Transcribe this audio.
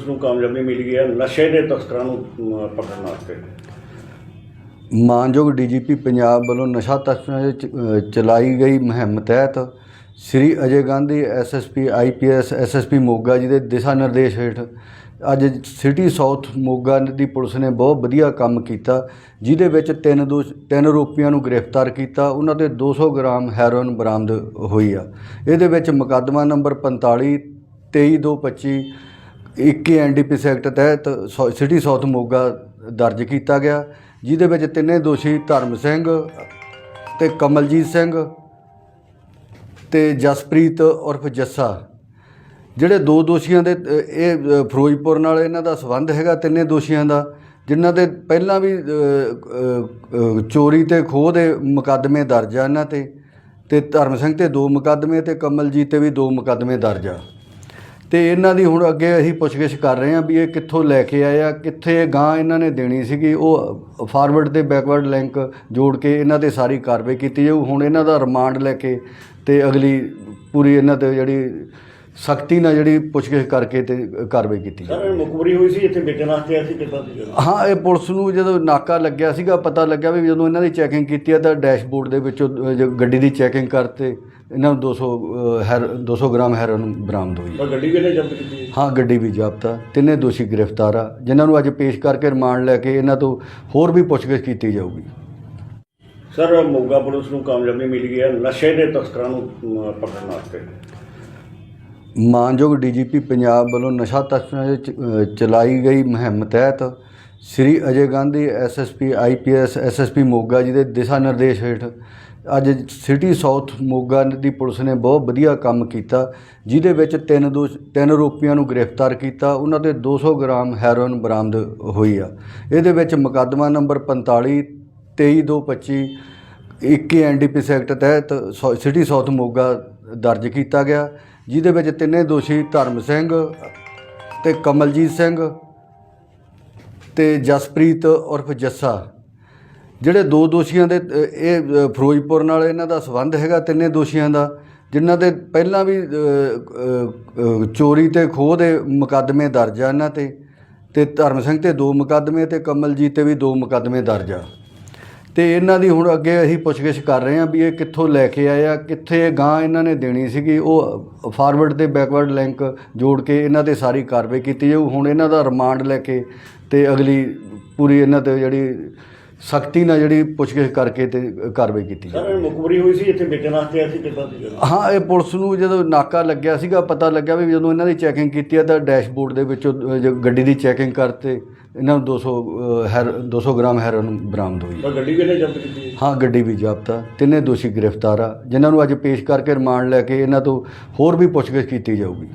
Police ਨੂੰ ਕਾਮਯਾਬੀ ਮਿਲ ਗਈ ਹੈ ਨਸ਼ੇ ਦੇ ਤਸਕਰਾਂ ਨੂੰ ਅਮ, ਪਕੜਨ ਵਾਸਤੇ। ਮਾਨਯੋਗ ਡੀਜੀਪੀ ਪੰਜਾਬ ਵੱਲੋਂ ਨਸ਼ਾ ਤਸਕਰਾਂ ਦੇ ਚਲਾਈ ਗਈ ਮੁਹਿੰਮ ਤਹਿਤ Shri Ajay Gandhi SSP IPS SSP Moga ji ਦੇ ਦਿਸ਼ਾ ਨਿਰਦੇਸ਼ ਹੇਠ ਅੱਜ ਸਿਟੀ ਸਾਊਥ ਮੋਗਾ ਦੀ ਪੁਲਿਸ ਨੇ ਬਹੁਤ ਵਧੀਆ ਕੰਮ ਕੀਤਾ ਜਿਹਦੇ ਵਿੱਚ ਤਿੰਨ ਦੋ ਤਿੰਨ ਆਰੋਪੀਆਂ ਨੂੰ ਗ੍ਰਿਫਤਾਰ ਕੀਤਾ ਉਹਨਾਂ ਤੇ 200 ਗ੍ਰਾਮ ਹੈਰੋਇਨ ਬਰਾਮਦ ਹੋਈ ਆ। ਇਹਦੇ ਵਿੱਚ ਮੁਕੱਦਮਾ ਨੰਬਰ 45 23225 21 ਐਨਡੀਪੀਸੀ ਐਕਟ ਤਹਿਤ ਸੌ- ਸਿਟੀ ਸਾਊਥ ਮੋਗਾ ਦਰਜ ਕੀਤਾ ਗਿਆ ਜਿਹਦੇ ਵਿੱਚ ਤਿੰਨੇ ਦੋਸ਼ੀ ਧਰਮ ਸਿੰਘ ਤੇ ਕਮਲਜੀਤ ਸਿੰਘ ਤੇ ਜਸਪ੍ਰੀਤ ਉਰਫ ਜੱਸਾ। ਜਿਹੜੇ ਦੋ ਦੋਸ਼ੀਆਂ ਦੇ ਅ, ਇਹ ਅ, ਫਿਰੋਜ਼ਪੁਰ ਨਾਲ ਇਹਨਾਂ ਦਾ ਸੰਬੰਧ ਹੈਗਾ ਤਿੰਨੇ ਦੋਸ਼ੀਆਂ ਦਾ ਜਿਨ੍ਹਾਂ ਦੇ ਪਹਿਲਾਂ ਵੀ ਅ, ਅ, ਅ, ਚੋਰੀ ਤੇ ਖੋਹ ਦੇ ਮੁਕੱਦਮੇ ਦਰਜ ਆ ਇਹਨਾਂ ਤੇ ਤੇ ਧਰਮ ਸਿੰਘ ਤੇ ਦੋ ਮੁਕੱਦਮੇ ਤੇ ਕਮਲਜੀਤ ਤੇ ਵੀ ਦੋ ਮੁਕੱਦਮੇ ਦਰਜ ਆ। ਤੇ ਇਹਨਾਂ ਦੀ ਹੁਣ ਅੱਗੇ ਅਸੀਂ ਪੁੱਛਗਿੱਛ ਕਰ ਰਹੇ ਹਾਂ ਵੀ ਇਹ ਕਿੱਥੋਂ ਲੈ ਕੇ ਆਏ ਆ, ਕਿੱਥੇ ਗਾਂ ਇਹਨਾਂ ਨੇ ਦੇਣੀ ਸੀਗੀ, ਉਹ ਫਾਰਵਰਡ ਤੇ ਬੈਕਵਰਡ ਲਿੰਕ ਜੋੜ ਕੇ ਇਹਨਾਂ ਤੇ ਸਾਰੀ ਕਾਰਵਾਈ ਕੀਤੀ ਜਾਊ। ਹੁਣ ਇਹਨਾਂ ਦਾ ਰਿਮਾਂਡ ਲੈ ਕੇ ਤੇ ਅਗਲੀ ਪੂਰੀ ਇਹਨਾਂ ਤੇ ਜਿਹੜੀ ਸਖਤੀ ਨਾਲ ਜਿਹੜੀ ਪੁੱਛਗਿੱਛ ਕਰਕੇ ਤੇ ਕਾਰਵਾਈ ਕੀਤੀ ਸਰ ਮੁਖਬਰੀ ਹੋਈ ਸੀ ਇੱਥੇ ਵੇਚਣ ਵਾਸਤੇ ਆਏ ਸੀ ਕਿੱਦਾਂ ਦੀ ਗੱਲ? ਹਾਂ ਇਹ ਪੁਲਿਸ ਨੂੰ ਜਦੋਂ ਨਾਕਾ ਲੱਗਿਆ ਸੀਗਾ ਪਤਾ ਲੱਗਿਆ ਵੀ ਜਦੋਂ ਇਹਨਾਂ ਦੀ ਚੈਕਿੰਗ ਕੀਤੀ ਆ ਤਾਂ ਡੈਸ਼ਬੋਰਡ ਦੇ ਵਿੱਚੋਂ ਜੋ ਗੱਡੀ ਦੀ ਚੈਕਿੰਗ ਕਰਤੇ ਇਹਨਾਂ ਨੂੰ 200 ਅ, ਹੈਰ 200 ਗ੍ਰਾਮ ਹੈਰੋਇਨ ਬਰਾਮਦ ਹੋਈ। ਪਰ ਗੱਡੀ ਕਿਹਨੇ ਜ਼ਬਤ ਕੀਤੀ ਹੈ? ਹਾਂ ਗੱਡੀ ਵੀ ਜ਼ਬਤ ਆ। ਤਿੰਨੇ ਦੋਸ਼ੀ ਗ੍ਰਿਫਤਾਰ ਆ। ਜਿਨ੍ਹਾਂ ਨੂੰ ਅੱਜ ਪੇਸ਼ ਕਰਕੇ ਰਿਮਾਂਡ ਲੈ ਕੇ ਇਹਨਾਂ ਤੋਂ ਹੋਰ ਵੀ ਪੁੱਛਗਿੱਛ ਕੀਤੀ ਜਾਊਗੀ। ਸਰ ਮੋਗਾ ਪੁਲਿਸ ਨੂੰ ਕਾਮਯਾਬੀ ਮਿਲ ਗਈ ਹੈ। ਨਸ਼ੇ ਦੇ ਤਸਕਰਾਂ ਨੂੰ ਅਮ, ਪਕੜਨ ਵਾਸਤੇ। ਮਾਨਯੋਗ ਡੀਜੀਪੀ ਪੰਜਾਬ ਵੱਲੋਂ ਨਸ਼ਾ ਤਸਕਰਾਂ ਦੇ ਚਲਾਈ ਗਈ ਮੁਹਿੰਮ ਤਹਿਤ Shri Ajay Gandhi SSP IPS SSP Moga ji ਦੇ ਦਿਸ਼ਾ ਨਿਰਦੇਸ਼ ਹੇਠ ਅੱਜ ਸਿਟੀ ਸਾਊਥ ਮੋਗਾ ਦੀ ਪੁਲਿਸ ਨੇ ਬਹੁਤ ਵਧੀਆ ਕੰਮ ਕੀਤਾ, ਜਿਹਦੇ ਵਿੱਚ ਤਿੰਨ ਦੋ, ਤਿੰਨ ਆਰੋਪੀਆਂ ਨੂੰ ਗ੍ਰਿਫਤਾਰ ਕੀਤਾ, ਉਹਨਾਂ ਤੇ 200 ਗ੍ਰਾਮ ਹੈਰੋਇਨ ਬਰਾਮਦ ਹੋਈ ਆ। ਇਹਦੇ ਵਿੱਚ ਮੁਕੱਦਮਾ ਨੰਬਰ 45 23225 21 ਐਨਡੀਪੀਸੀ ਸੈਕਟ ਤਹਿਤ ਸੌ- ਸਿਟੀ ਸਾਊਥ ਮੋਗਾ ਦਰਜ ਕੀਤਾ ਗਿਆ। ਜਿਹਦੇ ਵਿੱਚ ਤਿੰਨੇ ਦੋਸ਼ੀ ਧਰਮ ਸਿੰਘ ਤੇ ਕਮਲਜੀਤ ਸਿੰਘ ਤੇ ਜਸਪ੍ਰੀਤ ਉਰਫ ਜੱਸਾ। ਜਿਹੜੇ ਦੋ ਦੋਸ਼ੀਆਂ ਦੇ ਇਹ ਫਿਰੋਜ਼ਪੁਰ ਨਾਲ ਇਹਨਾਂ ਦਾ ਸੰਬੰਧ ਹੈਗਾ ਤਿੰਨੇ ਦੋਸ਼ੀਆਂ ਦਾ, ਜਿਨ੍ਹਾਂ ਦੇ ਪਹਿਲਾਂ ਵੀ ਚੋਰੀ ਤੇ ਖੋਹ ਦੇ ਮੁਕੱਦਮੇ ਦਰਜ ਆ ਇਹਨਾਂ ਤੇ ਤੇ ਧਰਮ ਸਿੰਘ ਤੇ ਦੋ ਮੁਕੱਦਮੇ ਤੇ ਕਮਲਜੀਤ ਤੇ ਵੀ ਦੋ ਮੁਕੱਦਮੇ ਦਰਜ ਆ। ਤੇ ਇਹਨਾਂ ਦੀ ਹੁਣ ਅੱਗੇ ਅਸੀਂ ਪੁੱਛਗਿੱਛ ਕਰ ਰਹੇ ਹਾਂ ਵੀ ਇਹ ਕਿੱਥੋਂ ਲੈ ਕੇ ਆਏ ਆ, ਕਿੱਥੇ ਗਾਂ ਇਹਨਾਂ ਨੇ ਦੇਣੀ ਸੀਗੀ, ਉਹ ਫਾਰਵਰਡ ਤੇ ਬੈਕਵਰਡ ਲਿੰਕ ਜੋੜ ਕੇ ਇਹਨਾਂ ਤੇ ਸਾਰੀ ਕਾਰਵਾਈ ਕੀਤੀ ਜਾਊ, ਹੁਣ ਇਹਨਾਂ ਦਾ ਰਿਮਾਂਡ ਲੈ ਕੇ ਤੇ ਅਗਲੀ ਪੂਰੀ ਇਹਨਾਂ ਤੇ ਜਿਹੜੀ ਸਖਤੀ ਨਾਲ ਜਿਹੜੀ ਪੁੱਛਗਿੱਛ ਕਰਕੇ ਤੇ ਕਾਰਵਾਈ ਕੀਤੀ ਸਰ ਮੁਖਬਰੀ ਹੋਈ ਸੀ ਇੱਥੇ ਵੇਚਣ ਵਾਸਤੇ ਆਏ ਸੀ ਕਿੱਦਾਂ ਦੀ ਗੱਲ? ਹਾਂ ਇਹ ਪੁਲਿਸ ਨੂੰ ਜਦੋਂ ਨਾਕਾ ਲੱਗਿਆ ਸੀਗਾ ਪਤਾ ਲੱਗਿਆ ਵੀ ਜਦੋਂ ਇਹਨਾਂ ਦੀ ਚੈਕਿੰਗ ਕੀਤੀ ਆ ਤਾਂ ਡੈਸ਼ਬੋਰਡ ਦੇ ਵਿੱਚੋਂ ਅ, ਜੋ ਗੱਡੀ ਦੀ ਚੈਕਿੰਗ ਕਰਤੇ ਇਹਨਾਂ ਨੂੰ 200 ਅ, ਹੈਰ 200 ਗ੍ਰਾਮ ਹੈਰੋਇਨ ਬਰਾਮਦ ਹੋਈ। ਪਰ ਗੱਡੀ ਕਿਹਨੇ ਜ਼ਬਤ ਕੀਤੀ? ਹੈ? ਹਾਂ ਗੱਡੀ ਵੀ ਜ਼ਬਤ ਆ। ਤਿੰਨੇ ਦੋਸ਼ੀ ਗ੍ਰਿਫਤਾਰ ਆ ਜਿਨ੍ਹਾਂ ਨੂੰ ਅੱਜ ਪੇਸ਼ ਕਰਕੇ ਰਿਮਾਂਡ ਲੈ ਕੇ ਇਹਨਾਂ ਤੋਂ ਹੋਰ ਵੀ ਪੁੱਛਗਿੱਛ ਕੀਤੀ ਜਾਊਗੀ।